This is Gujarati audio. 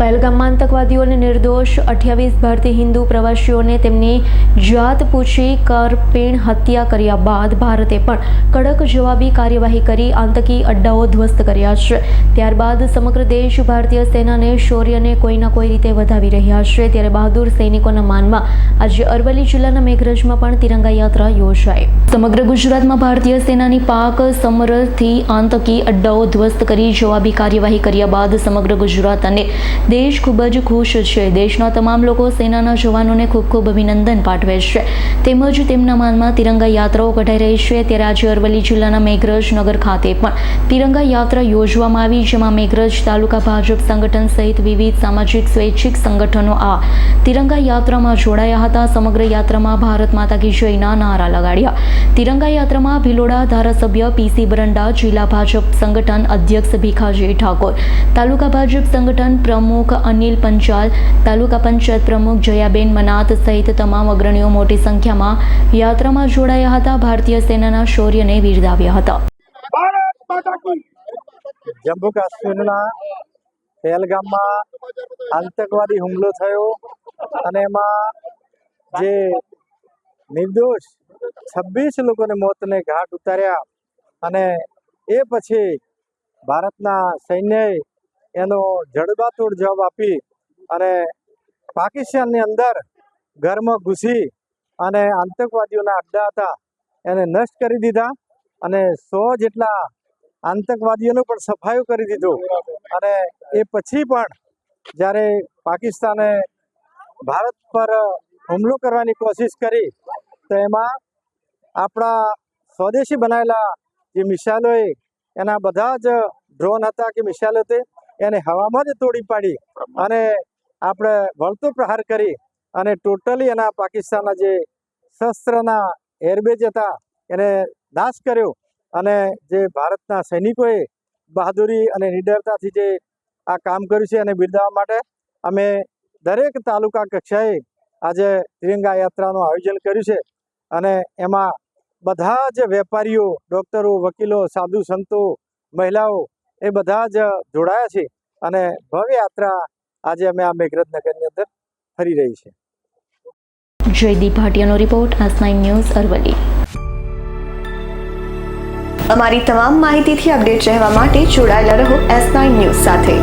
પહેલગામમાં આતંકવાદીઓને નિર્દોષ અઠ્યાવીસ ભારતીય હિન્દુ પ્રવાસીઓને તેમની જાત પૂછી કરપીણ હત્યા કર્યા બાદ ભારતે પણ કડક જવાબી કાર્યવાહી કરી આતંકી અડ્ડાઓ ધ્વસ્ત કર્યા છે. ત્યારબાદ સમગ્ર દેશ ભારતીય સેનાને શૌર્યને કોઈના કોઈ રીતે વધાવી રહ્યા છે. ત્યારે બહાદુર સૈનિકોના માનમાં આજે અરવલ્લી જિલ્લાના મેઘરજમાં પણ તિરંગા યાત્રા યોજાઈ. સમગ્ર ગુજરાતમાં ભારતીય સેનાની પાક સમરથી આતંકી અડ્ડાઓ ધ્વસ્ત કરી જવાબી કાર્યવાહી કર્યા બાદ સમગ્ર ગુજરાત અને દેશ ખૂબ જ ખુશ છે. દેશના તમામ લોકો સેનાના જવાનોને ખૂબ ખૂબ અભિનંદન પાઠવે છે. તેમજ તેમના માનમાં તિરંગા યાત્રાઓ કઢાઈ રહી છે. ત્યારે આજે અરવલ્લી જિલ્લાના મેઘરજ નગર ખાતે પણ તિરંગા યાત્રા યોજવામાં આવી, જેમાં મેઘરજ તાલુકા ભાજપ સંગઠન સહિત વિવિધ સામાજિક, સ્વૈચ્છિક સંગઠનો આ તિરંગા યાત્રામાં જોડાયા હતા. સમગ્ર યાત્રામાં ભારત માતા કી જયના નારા લગાડ્યા. તિરંગા યાત્રામાં ભિલોડા ધારાસભ્ય પીસી બરંડા, જિલ્લા ભાજપ સંગઠન અધ્યક્ષ ભીખાજી ઠાકોર, તાલુકા ભાજપ સંગઠન પ્રમુખ અનિલ પંચાલ તાલુકા પંચાયત પ્રમુખ જયાબેન મનાત સહિત તમામ અગ્રણીઓ મોટી સંખ્યામાં યાત્રામાં જોડાયા હતા. ભારતીય સેનાના શૌર્યને બિરદાવ્યા હતા. જમ્મુ કાશ્મીરના પહેલગામમાં આતંકવાદી હુમલો થયો અને એમાં જે નિર્દોષ છવ્વીસ લોકોને મોતને ઘાટ ઉતાર્યા અને એ પછી ભારતના સૈન્યએ એનો જડબાતોડ જવાબ આપી અને પાકિસ્તાનની અંદર ઘરમાં ઘૂસી અને આતંકવાદીઓના અડ્ડા હતા. એને નષ્ટ કરી દીધા અને સો જેટલા આતંકવાદીઓનો પણ સફાયો કરી દીધો. અને એ પછી પણ જ્યારે પાકિસ્તાને ભારત પર હુમલો કરવાની કોશિશ કરી, તો એમાં આપણા સ્વદેશી બનાવેલા જે મિસાઇલોએ એના બધા જ ડ્રોન હતા કે મિસાઇલો હતી એને હવામાં જ તોડી પાડી અને આપણે વળતો પ્રહાર કરી અને ટોટલી એના પાકિસ્તાનના જે શસ્ત્રના એરબેજ હતા એને નાશ કર્યો અને જે ભારતના સૈનિકોએ બહાદુરી અને નિડરતાથી જે આ કામ કર્યું છે એને બિરદાવવા માટે અમે દરેક તાલુકા કક્ષાએ આજે તિરંગા યાત્રાનું આયોજન કર્યું છે અને એમાં બધા જ વેપારીઓ ડૉક્ટરો વકીલો સાધુ સંતો મહિલાઓ એ બધા જ જોડાયા છે. અને ભવ્ય આજે અમે આ મેઘરજનગરની અંદર ફરી રહી છે. Jaydeep ભાટિયાનો report S nine news Aravalli. અમારી તમામ માહિતીથી અપડેટ રહેવા માટે જોડાયેલા રહો એસ નાઇન ન્યૂઝ સાથે.